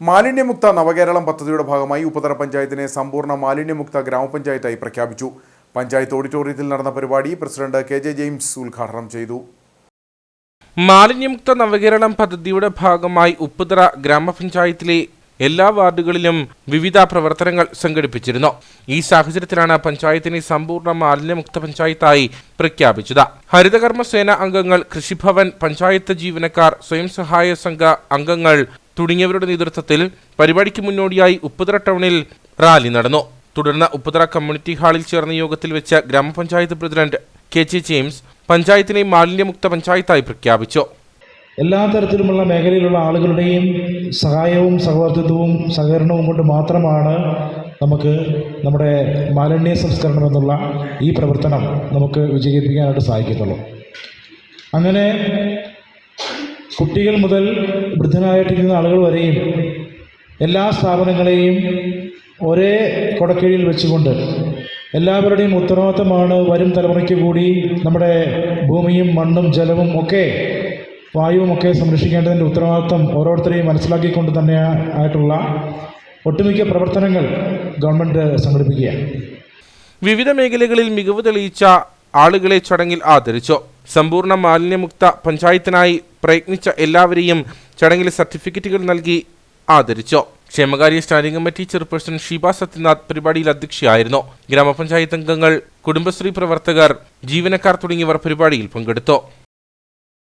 മാലിന്യമുക്ത നവകേരളം പദ്ധതിയുടെ ഭാഗമായി ഉപതല പഞ്ചായത്തിനെ സമ്പൂർണ മാലിന്യമുക്ത ഗ്രാമപഞ്ചായത്തായി പ്രഖ്യാപിച്ചു. പഞ്ചായത്ത് ഓഡിറ്റോറിയത്തിൽ നടന്ന പരിപാടി പ്രസിഡന്റ് കെ ജെ ജെയിംസ് ഉദ്ഘാടനം ചെയ്തു. മാലിന്യമുക്ത നവകേരളം പദ്ധതിയുടെ ഭാഗമായി ഉപ്പുതറ ഗ്രാമപഞ്ചായത്തിലെ എല്ലാ വാർഡുകളിലും വിവിധ പ്രവർത്തനങ്ങൾ സംഘടിപ്പിച്ചിരുന്നു. ഈ സാഹചര്യത്തിലാണ് പഞ്ചായത്തിനെ സമ്പൂർണ മാലിന്യമുക്ത പഞ്ചായത്തായി പ്രഖ്യാപിച്ചത്. ഹരിതകർമ്മസേന അംഗങ്ങൾ കൃഷിഭവൻ പഞ്ചായത്ത് ജീവനക്കാർ സ്വയം സഹായ സംഘ അംഗങ്ങൾ തുടങ്ങിയവരുടെ നേതൃത്വത്തിൽ പരിപാടിക്ക് മുന്നോടിയായി ഉപ്പുതറ ടൗണിൽ റാലി നടന്നു. തുടർന്ന് ഉപ്പുതറ കമ്മ്യൂണിറ്റി ഹാളിൽ ചേർന്ന യോഗത്തിൽ വെച്ച ഗ്രാമപഞ്ചായത്ത് പ്രസിഡന്റ് കെ ജെ ജെയിംസ് പഞ്ചായത്തിനെ മാലിന്യമുക്ത പഞ്ചായത്തായി പ്രഖ്യാപിച്ചു. എല്ലാ തരത്തിലുമുള്ള മേഖലയിലുള്ള ആളുകളുടെയും സഹായവും സഹവർത്തിത്വവും സഹകരണവും കൊണ്ട് മാത്രമാണ് നമുക്ക് നമ്മുടെ മാലിന്യ സംസ്കരണം എന്നുള്ള ഈ പ്രവർത്തനം നമുക്ക് വിജയിപ്പിക്കാനായിട്ട് സാധിക്കത്തുള്ളൂ. അങ്ങനെ കുട്ടികൾ മുതൽ വൃദ്ധനായിട്ടിരിക്കുന്ന ആളുകൾ വരെയും എല്ലാ സ്ഥാപനങ്ങളെയും ഒരേ കൊടക്കീഴിൽ വെച്ചുകൊണ്ട് എല്ലാവരുടെയും ഉത്തരവാദിത്തമാണ് വരും തലമുറയ്ക്ക് കൂടി നമ്മുടെ ഭൂമിയും മണ്ണും ജലവും ഒക്കെ വായുവും ഒക്കെ സംരക്ഷിക്കേണ്ടതിന്റെ ഉത്തരവാദിത്തം ഓരോരുത്തരെയും മനസ്സിലാക്കിക്കൊണ്ട് തന്നെ ആയിട്ടുള്ള ഒട്ടുമിക്ക പ്രവർത്തനങ്ങൾ ഗവൺമെന്റ് സംഘടിപ്പിക്കുകയാണ്. വിവിധ മേഖലകളിൽ മികവ് തെളിയിച്ച ആളുകളെ ചടങ്ങിൽ ആദരിച്ചു. സമ്പൂർണ മാലിന്യമുക്ത പഞ്ചായത്തിനായി പ്രയത്നിച്ച എല്ലാവരെയും ചടങ്ങിൽ സർട്ടിഫിക്കറ്റുകൾ നൽകി ആദരിച്ചു. ക്ഷേമകാര്യ standing committee chairperson Sheeba Sathyanath പരിപാടിയിൽ അധ്യക്ഷയായിരുന്നു. ഗ്രാമപഞ്ചായത്ത് അംഗങ്ങൾ കുടുംബശ്രീ പ്രവർത്തകർ ജീവനക്കാർ തുടങ്ങിയവർ പരിപാടിയിൽ പങ്കെടുത്തു.